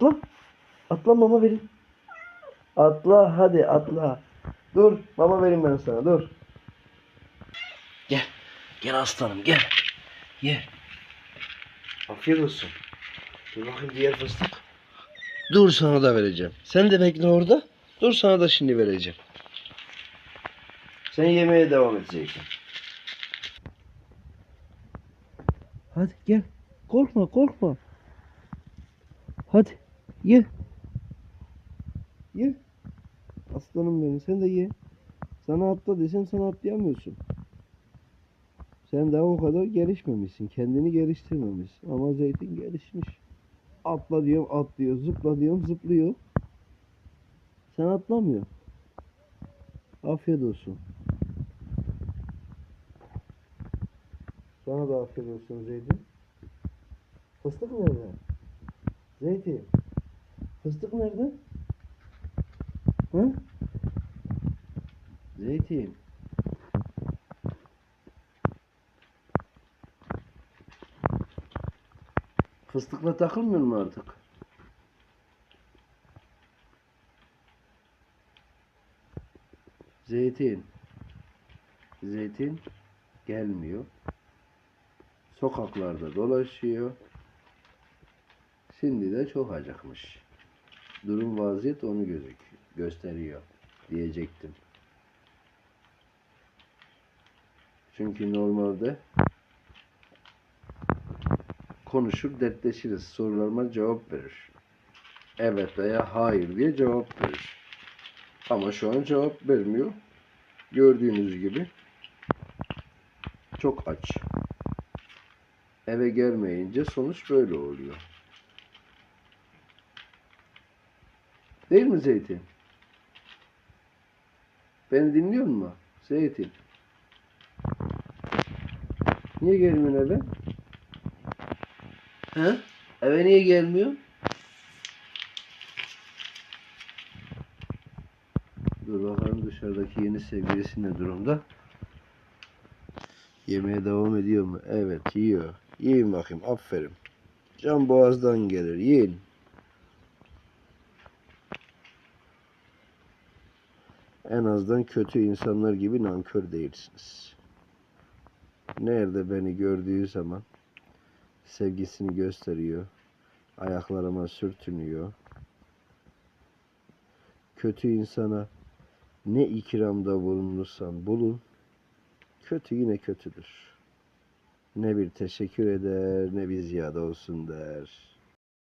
Atla. Atla mama verin. Atla hadi atla. Dur mama vereyim ben sana dur. Gel. Gel aslanım gel. Ye. Afiyet olsun. Dur bakayım diğer fıstık. Dur sana da vereceğim. Sen de bekle orada. Dur sana da şimdi vereceğim. Sen yemeye devam edeceksin. Hadi gel. Korkma korkma. Hadi ye. Ye. Aslanım benim sen de ye. Sana atla desem sana atlayamıyorsun. Sen daha o kadar gelişmemişsin. Kendini geliştirmemişsin. Ama zeytin gelişmiş. Atla diyorum atlıyor. Zıpla diyorum zıplıyor. Sen atlamıyor. Afiyet olsun. Sana da afiyet olsun Zeytin. Fıstık nerede? Zeytin. Fıstık nerede? Hı? Zeytin. Fıstıkla takılmıyor mu artık? Zeytin. Zeytin gelmiyor. Sokaklarda dolaşıyor. Şimdi de çok acıkmış. Durum vaziyet onu gözük gösteriyor diyecektim. Çünkü normalde konuşur dertleşiriz. Sorularıma cevap verir. Evet veya hayır diye cevap verir. Ama şu an cevap vermiyor. Gördüğünüz gibi çok aç. Eve gelmeyince sonuç böyle oluyor. Değil mi Zeytin? Beni dinliyor musun? Zeytin. Niye gelmiyorsun eve? He? Eve niye gelmiyor? Dur bakalım dışarıdaki yeni sevgilisi ne durumda? Yemeğe devam ediyor mu? Evet yiyor. Yiyin bakayım aferin. Can boğazdan gelir yiyin. En azından kötü insanlar gibi nankör değilsiniz. Nerede beni gördüğü zaman sevgisini gösteriyor. Ayaklarıma sürtünüyor. Kötü insana ne ikramda bulunursan bulun, kötü yine kötüdür. Ne bir teşekkür eder ne bir ziyade olsun der.